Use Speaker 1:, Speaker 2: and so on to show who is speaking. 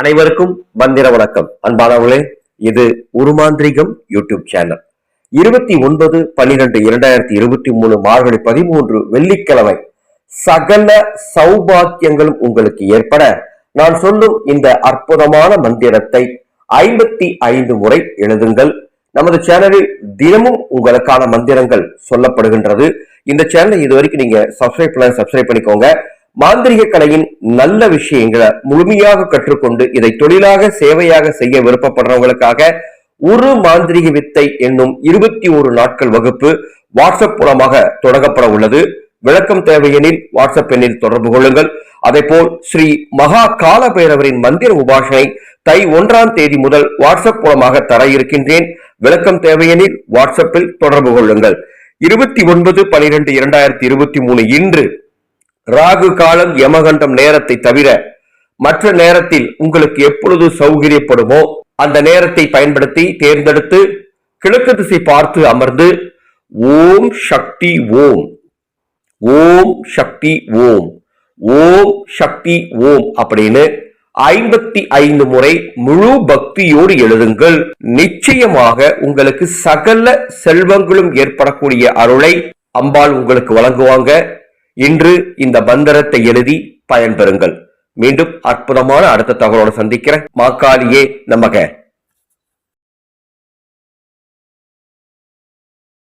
Speaker 1: அனைவருக்கும் மந்திர வணக்கம். அன்பானவர்களே இது உருமாந்திரிகம் யூடியூப் சேனல். இருபத்தி ஒன்பது பன்னிரெண்டு இரண்டாயிரத்தி இருபத்தி மூணு மார்கழி பதிமூன்று வெள்ளிக்கிழமை சகல சௌபாக்கியங்களும் உங்களுக்கு ஏற்பட நான் சொல்லும் இந்த அற்புதமான மந்திரத்தை ஐம்பத்தி ஐந்து முறை எழுதுங்கள். நமது சேனலில் தினமும் உங்களுக்கான மந்திரங்கள் சொல்லப்படுகின்றது. இந்த சேனலை இது வரைக்கும் நீங்க சப்ஸ்கிரைப் பண்ண சப்ஸ்கிரைப் பண்ணிக்கோங்க. மாந்திரிக கலையின் நல்ல விஷயங்களை முழுமையாக கற்றுக்கொண்டு இதை தொழிலாக சேவையாக செய்ய விருப்பப்படுறவங்களுக்காக ஒரு மாந்திரிக வித்தை என்னும் இருபத்தி ஒரு நாட்கள் வகுப்பு வாட்ஸ்அப் மூலமாக தொடங்கப்பட உள்ளது. விளக்கம் தேவையெனில் வாட்ஸ்அப் எண்ணில் தொடர்பு கொள்ளுங்கள். அதே போல் ஸ்ரீ மகா கால பைரவரின் மந்திர உபாசனை தை ஒன்றாம் தேதி முதல் வாட்ஸ்அப் மூலமாக தர இருக்கின்றேன். விளக்கம் தேவையெனில் வாட்ஸ்அப்பில் தொடர்பு கொள்ளுங்கள். இருபத்தி ஒன்பது பனிரெண்டு இரண்டாயிரத்தி இருபத்தி மூணு இன்று ராகு காலம் யமகண்டம் நேரத்தை தவிர மற்ற நேரத்தில் உங்களுக்கு எப்பொழுது சௌகரியப்படுமோ அந்த நேரத்தை பயன்படுத்தி தேர்ந்தெடுத்து கிழக்கு திசை பார்த்து அமர்ந்து ஓம் சக்தி ஓம் ஓம் சக்தி ஓம் ஓம் சக்தி ஓம் அப்படின்னு ஐம்பத்தி ஐந்து முறை முழு பக்தியோடு எழுதுங்கள். நிச்சயமாக உங்களுக்கு சகல செல்வங்களும் ஏற்படக்கூடிய அருளை அம்பாள் உங்களுக்கு வழங்குவாங்க. இன்று இந்த மந்திரத்தை எழுதி பயன்பெறுங்கள். மீண்டும் அற்புதமான அடுத்த தகவலோடு சந்திக்கிறேன். மாக்காளியே நமக.